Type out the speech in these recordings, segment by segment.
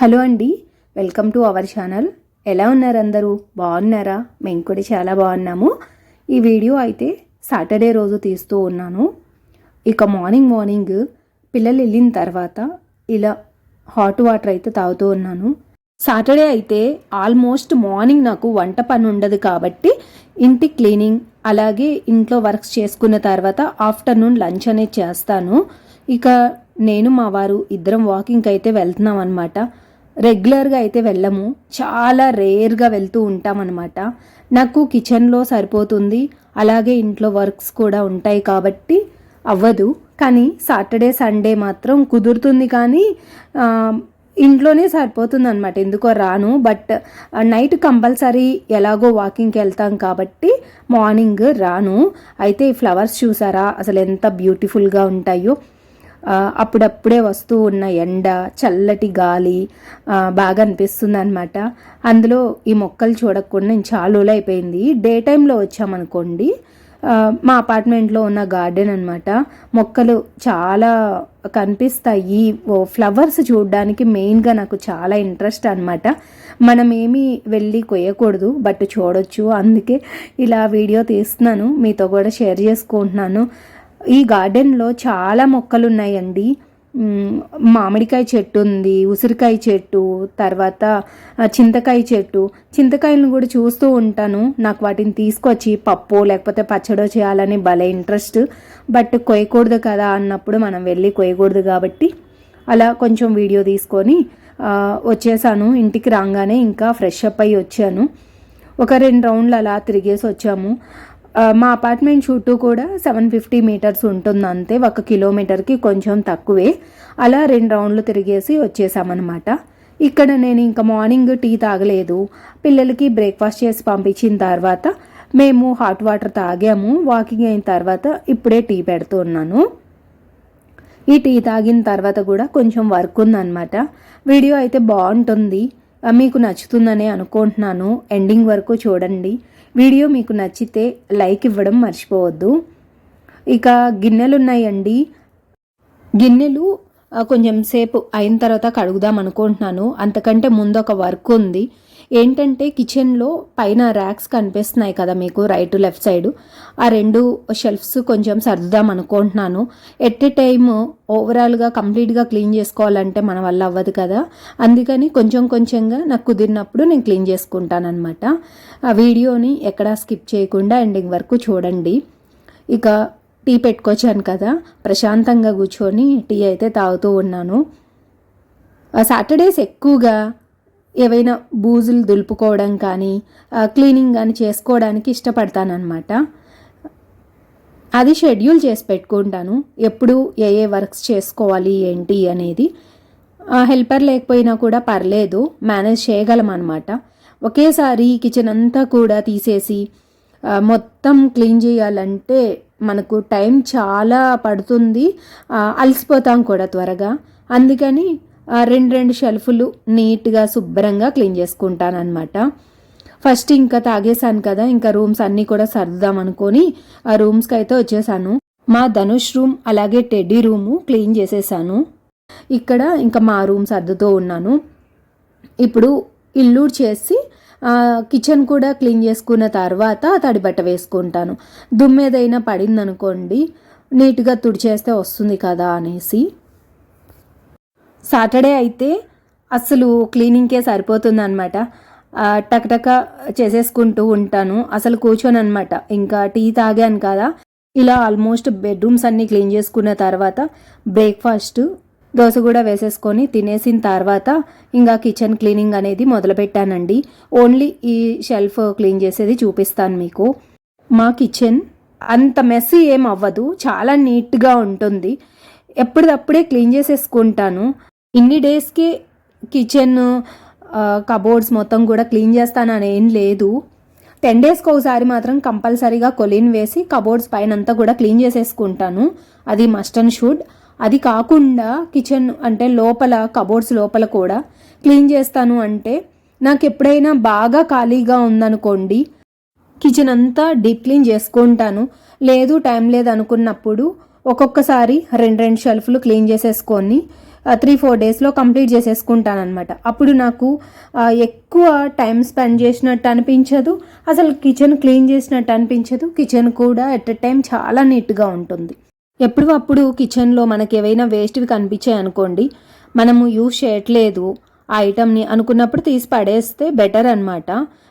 Hello అండి welcome to our channel. ఎలా ఉన్నారు అందరూ? బాగున్నారా? మేము కూడా చాలా బాగున్నాము. ఈ వీడియో అయితే సాటర్డే రోజు తీస్తూ ఉన్నాను. ఇక మార్నింగ్ మార్నింగ్ పిల్లలు వెళ్ళిన తర్వాత ఇలా హాట్ వాటర్ అయితే తాగుతూ ఉన్నాను. సాటర్డే అయితే ఆల్మోస్ట్ మార్నింగ్ నాకు వంట పని ఉండదు కాబట్టి ఇంటి క్లీనింగ్ అలాగే ఇంట్లో వర్క్స్ చేసుకున్న తర్వాత ఆఫ్టర్నూన్ లంచ్ అనేది చేస్తాను. ఇక నేను మా వారు ఇద్దరం వాకింగ్కి అయితే వెళ్తున్నాం అనమాట రెగ్యులర్గా అయితే వెళ్ళము. చాలా రేర్గా వెళ్తూ ఉంటాం అనమాట నాకు కిచెన్లో సరిపోతుంది. అలాగే ఇంట్లో వర్క్స్ కూడా ఉంటాయి కాబట్టి అవ్వదు. కానీ సాటర్డే సండే మాత్రం కుదురుతుంది కానీ ఇంట్లోనే సరిపోతుంది అనమాట ఎందుకో రాను. బట్ నైట్ కంపల్సరీ ఎలాగో వాకింగ్కి వెళ్తాం కాబట్టి మార్నింగ్ రాను. అయితే ఈ ఫ్లవర్స్ చూసారా? అసలు ఎంత బ్యూటిఫుల్గా ఉంటాయో. అప్పుడప్పుడే వస్తూ ఉన్న ఎండ చల్లటి గాలి బాగా అనిపిస్తుంది అనమాట అందులో ఈ మొక్కలు చూడకుండా నేను చాలా అయిపోయింది. డే టైంలో వచ్చామనుకోండి మా అపార్ట్మెంట్లో ఉన్న గార్డెన్ అనమాట మొక్కలు చాలా కనిపిస్తాయి. ఫ్లవర్స్ చూడడానికి మెయిన్గా నాకు చాలా ఇంట్రెస్ట్ అనమాట మనం ఏమీ వెళ్ళి కొయ్యకూడదు బట్ చూడొచ్చు. అందుకే ఇలా వీడియో తీస్తున్నాను. మీతో కూడా షేర్ చేసుకుంటున్నాను. ఈ గార్డెన్లో చాలా మొక్కలు ఉన్నాయండి మామిడికాయ చెట్టు ఉంది ఉసిరికాయ చెట్టు తర్వాత చింతకాయ చెట్టు. చింతకాయలను కూడా చూస్తూ ఉంటాను. నాకు వాటిని తీసుకొచ్చి పప్పు లేకపోతే పచ్చడో చేయాలని భలే ఇంట్రెస్ట్. బట్ కొయ్యకూడదు కదా అన్నప్పుడు మనం వెళ్ళి కొయ్యకూడదు కాబట్టి అలా కొంచెం వీడియో తీసుకొని వచ్చేసాను. ఇంటికి రాగానే ఇంకా ఫ్రెష్ అప్ అయ్యి వచ్చాను. ఒక రెండు రౌండ్లు అలా తిరిగేసి వచ్చాము. మా అపార్ట్మెంట్ చుట్టూ కూడా సెవెన్ ఫిఫ్టీ మీటర్స్ ఉంటుంది అంతే ఒక కిలోమీటర్కి కొంచెం తక్కువే. అలా రెండు రౌండ్లు తిరిగేసి వచ్చేసామన్నమాట. ఇక్కడ నేను ఇంకా మార్నింగ్ టీ తాగలేదు. పిల్లలకి బ్రేక్ఫాస్ట్ చేసి పంపించిన తర్వాత మేము హాట్ వాటర్ తాగాము. వాకింగ్ అయిన తర్వాత ఇప్పుడే టీ పెడుతున్నాను ఈ టీ తాగిన తర్వాత కూడా కొంచెం వర్క్ ఉందన్నమాట. వీడియో అయితే బాగుంటుంది. మీకు నచ్చుతుందని అనుకుంటున్నాను. ఎండింగ్ వరకు చూడండి. వీడియో మీకు నచ్చితే లైక్ ఇవ్వడం మర్చిపోవద్దు. ఇక గిన్నెలు ఉన్నాయండి గిన్నెలు కొంచెం సేపు అయిన తర్వాత కడుగుదాం అనుకుంటున్నాను. అంతకంటే ముందు ఒక వర్క్ ఉంది. ఏంటంటే కిచెన్లో పైన ర్యాక్స్ కనిపిస్తున్నాయి కదా మీకు రైట్ లెఫ్ట్ సైడ్. ఆ రెండు షెల్ఫ్స్ కొంచెం సర్దుదాం అనుకుంటున్నాను. ఎట్ ఎ టైమ్ ఓవరాల్గా కంప్లీట్గా క్లీన్ చేసుకోవాలంటే మన వల్ల అవ్వదు కదా. అందుకని కొంచెం కొంచెంగా నాకు కుదిరినప్పుడు నేను క్లీన్ చేసుకుంటానమాట ఆ వీడియోని ఎక్కడా స్కిప్ చేయకుండా ఎండింగ్ వరకు చూడండి. ఇక టీ పెట్టుకొచ్చాను కదా ప్రశాంతంగా కూర్చొని టీ అయితే తాగుతూ ఉన్నాను. ఆ సాటర్డేస్ ఎక్కువగా ఏవైనా బూజులు దులుపుకోవడం కానీ క్లీనింగ్ కానీ చేసుకోవడానికి ఇష్టపడతానమాట అది షెడ్యూల్ చేసి పెట్టుకుంటాను. ఎప్పుడు ఏ ఏ వర్క్స్ చేసుకోవాలి ఏంటి అనేది. హెల్పర్ లేకపోయినా కూడా పర్లేదు మేనేజ్ చేయగలం అనమాట ఒకేసారి కిచెన్ అంతా కూడా తీసేసి మొత్తం క్లీన్ చేయాలంటే మనకు టైం చాలా పడుతుంది. అలసిపోతాం కూడా త్వరగా. అందుకని రెండు రెండు షెల్ఫ్లు నీట్గా శుభ్రంగా క్లీన్ చేసుకుంటానమాట ఫస్ట్ ఇంకా తాగేశాను కదా ఇంకా రూమ్స్ అన్నీ కూడా సర్దుదాం అనుకొని ఆ రూమ్స్కి అయితే వచ్చేసాను. మా ధనుష్ రూమ్ అలాగే టెడ్డీ రూము క్లీన్ చేసేసాను. ఇక్కడ ఇంకా మా రూమ్ సర్దుతూ ఉన్నాను. ఇప్పుడు ఇల్లు చేసి కిచెన్ కూడా క్లీన్ చేసుకున్న తర్వాత తడి బట్ట వేసుకుంటాను. దుమ్ము ఏదైనా పడిందనుకోండి నీట్గా తుడిచేస్తే వస్తుంది కదా అనేసి. సాటర్డే అయితే అసలు క్లీనింగ్కే సరిపోతుంది అనమాట టకటక చేసేసుకుంటూ ఉంటాను. అసలు కూర్చొని అనమాట ఇంకా టీ తాగాను కదా. ఇలా ఆల్మోస్ట్ బెడ్రూమ్స్ అన్నీ క్లీన్ చేసుకున్న తర్వాత బ్రేక్ఫాస్ట్ దోశ కూడా వేసేసుకొని తినేసిన తర్వాత ఇంకా కిచెన్ క్లీనింగ్ అనేది మొదలుపెట్టానండి. ఓన్లీ ఈ షెల్ఫ్ క్లీన్ చేసేది చూపిస్తాను మీకు. మా కిచెన్ అంత మెస్సీ ఏం అవ్వదు. చాలా నీట్గా ఉంటుంది. ఎప్పటిదప్పుడే క్లీన్ చేసేసుకుంటాను. ఇన్ని డేస్కి కిచెన్ కబోర్డ్స్ మొత్తం కూడా క్లీన్ చేస్తానని ఏం లేదు. టెన్ డేస్కి ఒకసారి మాత్రం కంపల్సరీగా కొలిన్ వేసి కబోర్డ్స్ పైన అంతా కూడా క్లీన్ చేసేసుకుంటాను. అది మస్ట్ అండ్ షుడ్. అది కాకుండా కిచెన్ అంటే లోపల కబోర్డ్స్ లోపల కూడా క్లీన్ చేస్తాను అంటే నాకు ఎప్పుడైనా బాగా ఖాళీగా ఉందనుకోండి కిచెన్ అంతా డీప్ క్లీన్ చేసుకుంటాను. లేదు టైం లేదు అనుకున్నప్పుడు ఒక్కొక్కసారి రెండు రెండు షెల్ఫ్లు క్లీన్ చేసేసుకొని త్రీ ఫోర్ డేస్లో కంప్లీట్ చేసేసుకుంటానమాట అనమాట అప్పుడు నాకు ఎక్కువ టైం స్పెండ్ చేసినట్టు అనిపించదు. అసలు కిచెన్ క్లీన్ చేసినట్టు అనిపించదు. కిచెన్ కూడా ఎట్ ఎ టైం చాలా నీట్గా ఉంటుంది. ఎప్పుడు అప్పుడు కిచెన్లో మనకి ఏవైనా వేస్ట్వి కనిపించాయి అనుకోండి మనము యూజ్ చేయట్లేదు ఆ ఐటమ్ని అనుకున్నప్పుడు తీసి పడేస్తే బెటర్ అనమాట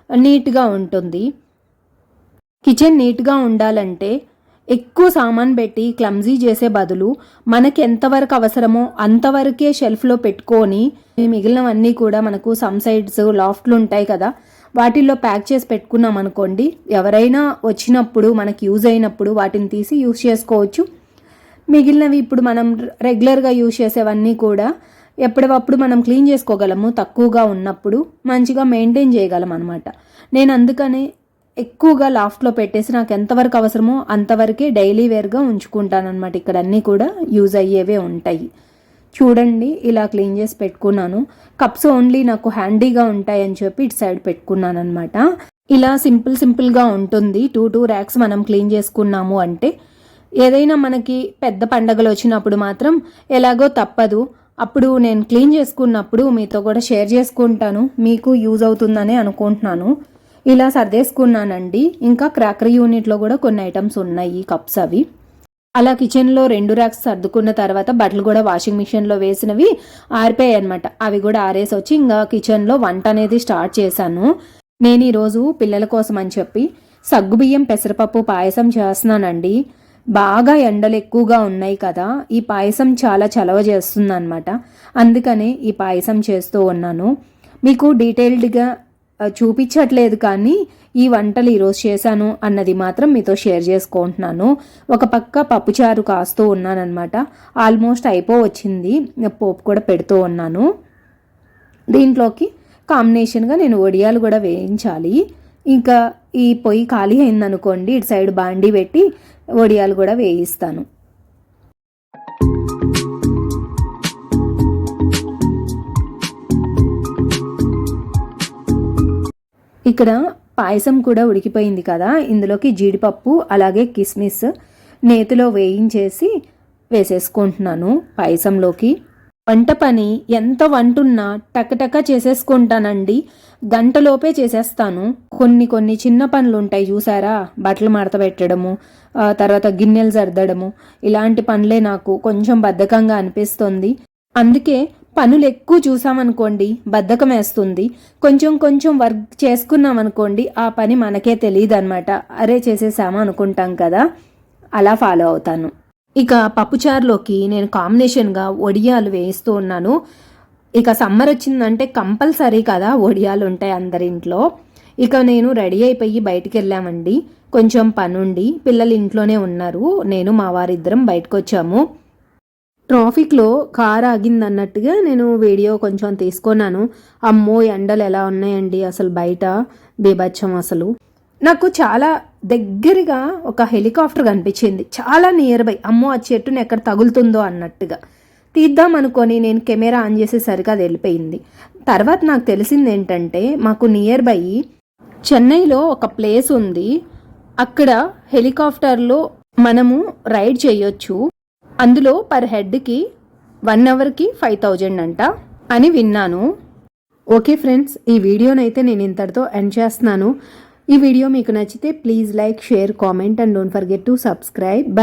నీట్గా ఉంటుంది. కిచెన్ నీట్గా ఉండాలంటే ఎక్కువ సామాన్ పెట్టి క్లమ్జీ చేసే బదులు మనకి ఎంతవరకు అవసరమో అంతవరకే షెల్ఫ్లో పెట్టుకొని మిగిలినవన్నీ కూడా మనకు సమ్ సైడ్స్ లాఫ్ట్లు ఉంటాయి కదా వాటిల్లో ప్యాక్ చేసి పెట్టుకున్నాం అనుకోండి ఎవరైనా వచ్చినప్పుడు మనకి యూజ్ అయినప్పుడు వాటిని తీసి యూజ్ చేసుకోవచ్చు. మిగిలినవి ఇప్పుడు మనం రెగ్యులర్గా యూజ్ చేసేవన్నీ కూడా ఎప్పటికప్పుడు మనం క్లీన్ చేసుకోగలము తక్కువగా ఉన్నప్పుడు మంచిగా మెయింటైన్ చేయగలం అనమాట నేను అందుకనే ఎక్కువగా లాఫ్ట్లో పెట్టేసి నాకు ఎంతవరకు అవసరమో అంతవరకే డైలీ వేర్గా ఉంచుకుంటాను అనమాట ఇక్కడ అన్నీ కూడా యూజ్ అయ్యేవే ఉంటాయి. చూడండి ఇలా క్లీన్ చేసి పెట్టుకున్నాను. కప్స్ ఓన్లీ నాకు హ్యాండీగా ఉంటాయని చెప్పి ఇటు సైడ్ పెట్టుకున్నాను అనమాట ఇలా సింపుల్ సింపుల్గా ఉంటుంది. టూ టూ ర్యాక్స్ మనం క్లీన్ చేసుకున్నాము అంటే ఏదైనా మనకి పెద్ద పండగలు వచ్చినప్పుడు మాత్రం ఎలాగో తప్పదు. అప్పుడు నేను క్లీన్ చేసుకున్నప్పుడు మీతో కూడా షేర్ చేసుకుంటాను. మీకు యూజ్ అవుతుందని అనుకుంటున్నాను. ఇలా సర్దేసుకున్నానండి. ఇంకా క్రాకరీ యూనిట్లో కూడా కొన్ని ఐటమ్స్ ఉన్నాయి కప్స్ అవి. అలా కిచెన్లో రెండు ర్యాక్స్ సర్దుకున్న తర్వాత బట్టలు కూడా వాషింగ్ మిషన్లో వేసినవి ఆరిపోయాయి అనమాట అవి కూడా ఆరేసి వచ్చి ఇంకా కిచెన్లో వంట అనేది స్టార్ట్ చేశాను. నేను ఈరోజు పిల్లల కోసం అని చెప్పి సగ్గుబియ్యం పెసరపప్పు పాయసం చేస్తున్నానండి. బాగా ఎండలు ఎక్కువగా ఉన్నాయి కదా ఈ పాయసం చాలా చలవ చేస్తుంది అనమాట అందుకనే ఈ పాయసం చేస్తూ ఉన్నాను. మీకు డీటెయిల్డ్గా చూపించట్లేదు కానీ ఈ వంటలు ఈరోజు చేశాను అన్నది మాత్రం మీతో షేర్ చేసుకుంటున్నాను. ఒక పక్క పప్పుచారు కాస్తూ ఉన్నానమాట ఆల్మోస్ట్ అయిపో వచ్చింది పోపు కూడా పెడుతూ ఉన్నాను. దీంట్లోకి కాంబినేషన్గా నేను వడియాలు కూడా వేయించాలి. ఇంకా ఈ పొయ్యి ఖాళీ అయిందనుకోండి ఇటు సైడ్ బాండి పెట్టి వడియాలు కూడా వేయిస్తాను. ఇక్కడ పాయసం కూడా ఉడికిపోయింది కదా. ఇందులోకి జీడిపప్పు అలాగే కిస్మిస్ నేతిలో వేయించేసి వేసేసుకుంటున్నాను పాయసంలోకి. వంట పని ఎంత వంటున్నా టకటక చేసేసుకుంటానండి. గంటలోపే చేసేస్తాను. కొన్ని కొన్ని చిన్న పనులు ఉంటాయి చూసారా? బట్టలు మడత పెట్టడము తర్వాత గిన్నెలు సర్దడము ఇలాంటి పనులే నాకు కొంచెం బద్ధకంగా అనిపిస్తుంది. అందుకే పనులు ఎక్కువ చూసామనుకోండి బద్ధకం వేస్తుంది కొంచెం కొంచెం వర్క్ చేసుకున్నాం అనుకోండి ఆ పని మనకే తెలియదు అనమాట అరే చేసేసామా అనుకుంటాం కదా. అలా ఫాలో అవుతాను. ఇక పప్పుచారులోకి నేను కాంబినేషన్గా వడియాలు వేయిస్తూ ఉన్నాను. ఇక సమ్మర్ వచ్చిందంటే కంపల్సరీ కదా ఒడియాలు ఉంటాయి అందరింట్లో. ఇక నేను రెడీ అయిపోయి బయటికి వెళ్ళామండి కొంచెం పనుండి పిల్లలు ఇంట్లోనే ఉన్నారు. నేను మా వారిద్దరం బయటకు వచ్చాము ట్రాఫిక్లో కార్ ఆగిందన్నట్టుగా నేను వీడియో కొంచెం తీసుకున్నాను. అమ్మో ఎండలు ఎలా ఉన్నాయండి అసలు బయట? బీభత్సం అసలు. నాకు చాలా దగ్గరగా ఒక హెలికాప్టర్ కనిపించింది. చాలా నియర్ బై అమ్మో ఆ చెట్టుని ఎక్కడ తగులుతుందో అన్నట్టుగా. తీద్దాం అనుకొని నేను కెమెరా ఆన్ చేసేసరికి అది వెళ్ళిపోయింది. తర్వాత నాకు తెలిసింది ఏంటంటే మాకు నియర్ బై చెన్నైలో ఒక ప్లేస్ ఉంది. అక్కడ హెలికాప్టర్లో మనము రైడ్ చేయొచ్చు. అందులో పర్ హెడ్కి వన్ అవర్కి ఫైవ్ థౌజండ్ అంట అని విన్నాను. ఓకే ఫ్రెండ్స్ ఈ వీడియోనైతే నేను ఇంతటితో ఎండ్ చేస్తున్నాను. ఈ వీడియో మీకు నచ్చితే please like share comment and don't forget to subscribe.